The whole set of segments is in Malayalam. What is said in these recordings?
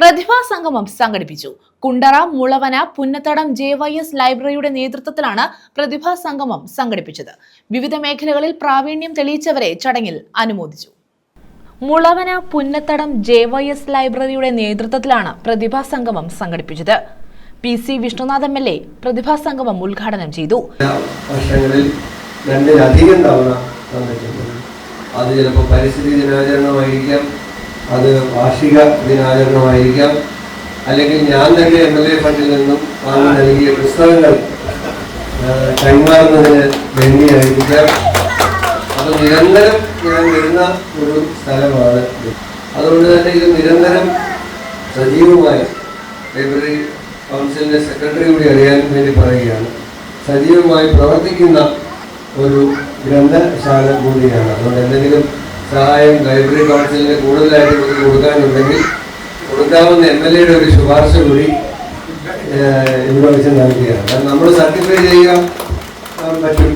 പ്രതിഭാ സംഗമം സംഘടിപ്പിച്ചു. Kundara Mulavana Punnathadam J Y S ലൈബ്രറിയുടെ നേതൃത്വത്തിലാണ് പ്രതിഭാ സംഗമം സംഘടിപ്പിച്ചത്. വിവിധ മേഖലകളിൽ പ്രാവീണ്യം തെളിയിച്ചവരെ ചടങ്ങിൽ അനുമോദിച്ചു. Mulavana Punnathadam J Y S ലൈബ്രറിയുടെ നേതൃത്വത്തിലാണ് പ്രതിഭാ സംഗമം സംഘടിപ്പിച്ചത്. P C Vishnunath M L A പ്രതിഭാ സംഗമം ഉദ്ഘാടനം ചെയ്തു. അത് ചിലപ്പോൾ പരിസ്ഥിതി ദിനാചരണമായിരിക്കാം അത് വാർഷിക ദിനാചരണമായിരിക്കാം. അല്ലെങ്കിൽ ഞാൻ തന്നെ എം എൽ എ ഫണ്ടിൽ നിന്നും വാങ്ങി നൽകിയ പുസ്തകങ്ങൾ കൈമാറുന്നതിന് വേണ്ടിയായിരിക്കാം. അത് നിരന്തരം ഞാൻ വരുന്ന ഒരു സ്ഥലമാണ് അതുകൊണ്ട് തന്നെ ഇത് നിരന്തരം സജീവമായി ലൈബ്രറി കൗൺസിലിന്റെ സെക്രട്ടറി കൂടി അറിയാൻ വേണ്ടി പറയുകയാണ്. സജീവമായി പ്രവർത്തിക്കുന്ന ഒരു ഗ്രന്ഥശാല കൂടിയാണ്. അതുകൊണ്ട് എന്തെങ്കിലും സഹായം ലൈബ്രറി കൗൺസിലിന് കൂടുതലായിട്ട് നമുക്ക് കൊടുക്കാനുണ്ടെങ്കിൽ കൊടുക്കാവുന്ന എം എൽ എയുടെ ഒരു ശുപാർശ കൂടി ഇവിടെ നൽകുകയാണ്. കാരണം നമ്മൾ സർട്ടിഫൈ ചെയ്യാൻ പറ്റും.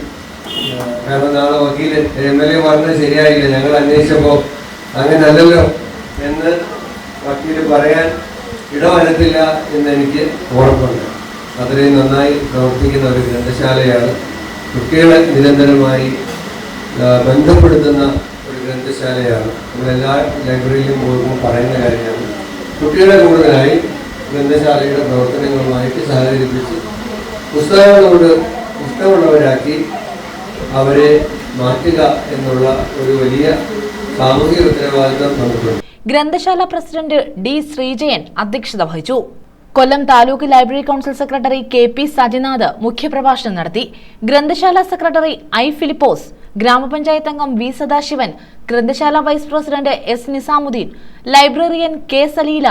കാരണം നാളെ വക്കീൽ എം എൽ എ പറഞ്ഞത് ശരിയായില്ല. ഞങ്ങൾ അന്വേഷിച്ചപ്പോൾ അങ്ങനെ അല്ലല്ലോ എന്ന് വക്കീൽ പറയാൻ ഇടവരത്തില്ല എന്ന് എനിക്ക് ഉറപ്പുണ്ട്. അത്രയും നന്നായി പ്രവർത്തിക്കുന്ന ഒരു ഗ്രന്ഥശാലയാണ് കുട്ടികളെ നിരന്തരമായി ബന്ധപ്പെടുത്തുന്ന ഗ്രന്ഥശാലയാണ്. നമ്മളെല്ലാ ലൈബ്രറിയിലും പോകുമ്പോൾ പറയുന്ന കാര്യമാണ്. കുട്ടികളെ കൂടുതലായി ഗ്രന്ഥശാലയുടെ പ്രവർത്തനങ്ങളുമായിട്ട് സഹകരിപ്പിച്ച് പുസ്തകങ്ങളോട് ഇഷ്ടമുള്ളവരാക്കി അവരെ മാറ്റുക എന്നുള്ള ഒരു വലിയ സാമൂഹിക ഉത്തരവാദിത്തം നമുക്കുണ്ട്. ഗ്രന്ഥശാല പ്രസിഡന്റ് ഡി ശ്രീജയൻ അധ്യക്ഷത വഹിച്ചു. Kollam taluk library council secretary K P Sajinath മുഖ്യപ്രഭാഷണം നടത്തി. ഗ്രന്ഥശാല സെക്രട്ടറി ഐ ഫിലിപ്പോസ് ഗ്രാമപഞ്ചായത്ത് അംഗം വി സദാശിവൻ ഗ്രന്ഥശാല vice president S Nizamuddin librarian K Saleela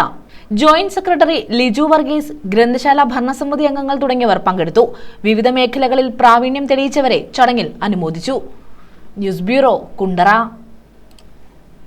joint secretary Liju Varghese ഗ്രന്ഥശാല ഭരണസമിതി അംഗങ്ങൾ തുടങ്ങിയവർ പങ്കെടുത്തു. വിവിധ മേഖലകളിൽ പ്രാവീണ്യം തെളിയിച്ചവരെ ചടങ്ങിൽ അനുമോദിച്ചു. News bureau Kundara.